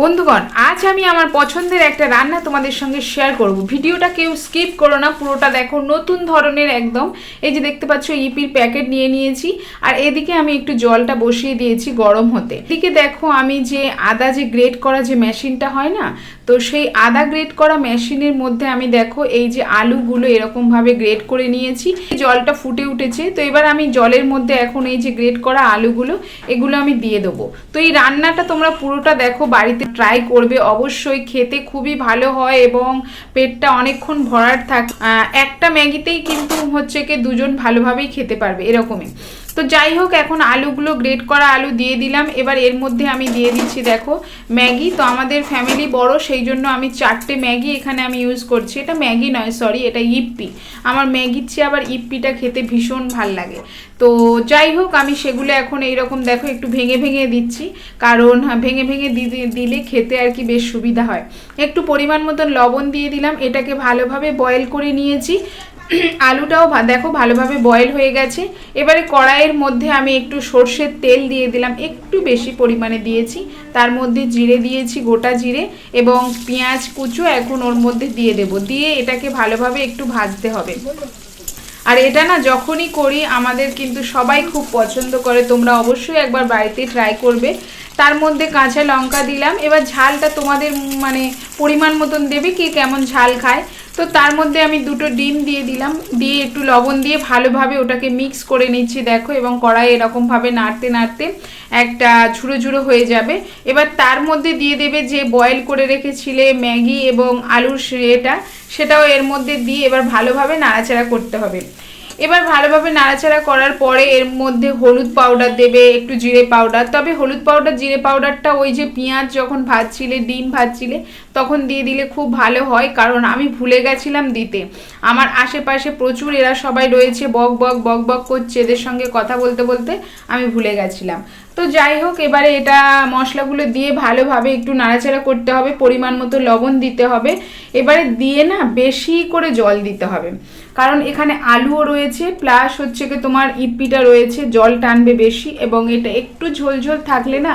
বন্ধুগণ, আজ আমি আমার পছন্দের একটা রান্না তোমাদের সঙ্গে শেয়ার করব। ভিডিওটা কেউ স্কিপ করো না, পুরোটা দেখো। নতুন ধরনের একদম। এই যে দেখতে পাচ্ছ, ইপির প্যাকেট নিয়ে নিয়েছি। আর এদিকে আমি একটু জলটা বসিয়ে দিয়েছি গরম হতে। এদিকে দেখো, আমি যে আদা যে গ্রেট করা যে মেশিনটা হয় না, তো সেই আদা গ্রেট করা মেশিনের মধ্যে আমি দেখো, এই যে আলুগুলো এরকমভাবে গ্রেট করে নিয়েছি। জলটা ফুটে উঠেছে। তো এবার আমি জলের মধ্যে এখন এই যে গ্রেট করা আলুগুলো, এগুলো আমি দিয়ে দেবো। তো এই রান্নাটা তোমরা পুরোটা দেখো, বাড়িতে ট্রাই করবে, অবশ্যই খেতে খুবই ভালো হয় এবং পেটটা অনেকক্ষণ ভরার থাক একটা ম্যাগিতেই কিন্তু হচ্ছে কি দুজন ভালোভাবেই খেতে পারবে, এরকমই। তো যাই হোক এখন আলুগুলো গ্রেট করা আলু দিয়ে দিলাম। এবার এর মধ্যে আমি দিয়ে দিচ্ছি দেখো ম্যাগি। তো আমাদের ফ্যামিলি বড় সেই জন্য আমি চারটে ম্যাগি এখানে আমি ইউজ করছি। এটা ম্যাগি নয় সরি এটা ইপ্পি। আমার ম্যাগির চেয়ে আবার ইপ্পিটা খেতে ভীষণ ভালো লাগে। তো যাই হোক আমি সেগুলো এখন এইরকম দেখো একটু ভেঙে ভেঙে দিচ্ছি। কারণ হ্যাঁ, ভেঙে ভেঙে দিলে খেতে আর কি বেশ সুবিধা হয়। একটু পরিমাণ মতন লবণ দিয়ে দিলাম। এটাকে ভালোভাবে বয়েল করে নিয়েছি। আলুটাও দেখো ভালোভাবে বয়েল হয়ে গেছে। এবারে কড়াইয়ের মধ্যে আমি একটু সর্ষের তেল দিয়ে দিলাম, একটু বেশি পরিমাণে দিয়েছি। তার মধ্যে জিরে দিয়েছি, গোটা জিরে এবং পেঁয়াজ কুচো এখন ওর মধ্যে দিয়ে দেব। দিয়ে এটাকে ভালোভাবে একটু ভাজতে হবে। আর এটা না যখনই করি, আমাদের কিন্তু সবাই খুব পছন্দ করে। তোমরা অবশ্যই একবার বাড়িতে ট্রাই করবে। তার মধ্যে কাঁচা লঙ্কা দিলাম। এবার ঝালটা তোমাদের মানে পরিমাণ মতন দেবে কি কেমন ঝাল খায়। তো তার মধ্যে আমি দুটো ডিম দিয়ে দিলাম। দিয়ে একটু লবণ দিয়ে ভালোভাবে ওটাকে মিক্স করে নিচ্ছি, দেখো, এবং কড়াই এরকমভাবে নাড়তে নাড়তে একটা ঝুড়ো ঝুড়ো হয়ে যাবে। এবার তার মধ্যে দিয়ে দেবে যে বয়েল করে রেখেছিলে ম্যাগি এবং আলুর এটা সেটাও এর মধ্যে দিয়ে এবার ভালোভাবে নাড়াচাড়া করতে হবে। এবার ভালোভাবে নাড়াচাড়া করার পরে এর মধ্যে হলুদ পাউডার দেবে, একটু জিরে পাউডার তবে হলুদ পাউডার জিরে পাউডারটা ওই যে পেঁয়াজ যখন ভাজছিলে, ডিম ভাজছিলে তখন দিয়ে দিলে খুব ভালো হয়, কারণ আমি ভুলে গেছিলাম দিতে। আমার আশেপাশে প্রচুর, এরা সবাই রয়েছে, বক বক বক বক করছে এদের সঙ্গে কথা বলতে বলতে আমি ভুলে গেছিলাম। তো যাই হোক, এবারে এটা মশলাগুলো দিয়ে ভালোভাবে একটু নাড়াচাড়া করতে হবে, পরিমাণ মতো লবণ দিতে হবে। এবারে দিয়ে না বেশি করে জল দিতে হবে। কারণ এখানে আলুও রয়েছে, প্লাস হচ্ছে কি তোমার ইপিটা রয়েছে, জল টানবে বেশি এবং এটা একটু ঝোল ঝোল থাকলে না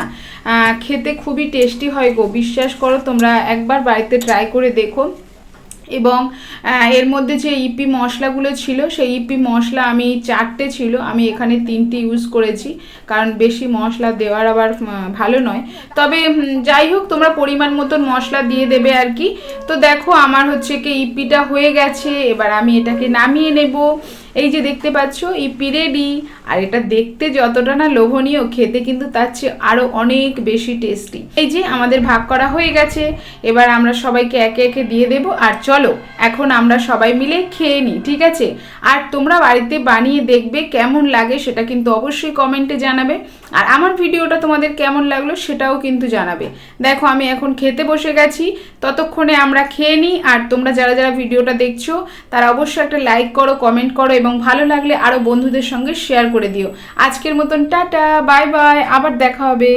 খেতে খুবই টেস্টি হয় গো। বিশ্বাস করো, তোমরা একবার বাড়িতে ট্রাই করে দেখো এবং এর মধ্যে যে ইপি মশলাগুলো ছিল, সেই ইপি মশলা আমি চারটে ছিল, আমি এখানে তিনটে ইউজ করেছি। কারণ বেশি মশলা দেওয়ার আবার ভালো নয়। তবে যাই হোক, তোমরা পরিমাণ মতন মশলা দিয়ে দেবে আর কি। তো দেখো, আমার হচ্ছে কি ইপিটা হয়ে গেছে। এবার আমি এটাকে নামিয়ে নেব। এই যে দেখতে পাচ্ছ ইপি রেডি আর এটা দেখতে যতটা না লোভনীয়, খেতে কিন্তু তার চেয়ে আরও অনেক বেশি টেস্টি এই যে আমাদের ভাগ করা হয়ে গেছে, এবার আমরা সবাইকে একে একে দিয়ে দেব। আর চলো, এখন আমরা সবাই মিলে খেয়ে নিই, ঠিক আছে? আর তোমরা বাড়িতে বানিয়ে দেখবে কেমন লাগে সেটা কিন্তু অবশ্যই কমেন্টে জানাবে। আর আমার ভিডিওটা তোমাদের কেমন লাগল সেটাও কিন্তু জানাবে। দেখো, আমি এখন খেতে বসে গেছি। ততক্ষণে আমরা খেয়ে নিই। আর তোমরা যারা যারা ভিডিওটা দেখছ, তারা অবশ্যই একটা লাইক করো কমেন্ট করো এবং ভালো লাগলে আরও বন্ধুদের সঙ্গে শেয়ার করে দিও। আজকের মতন টাটা বাই বাই আবার দেখা হবে।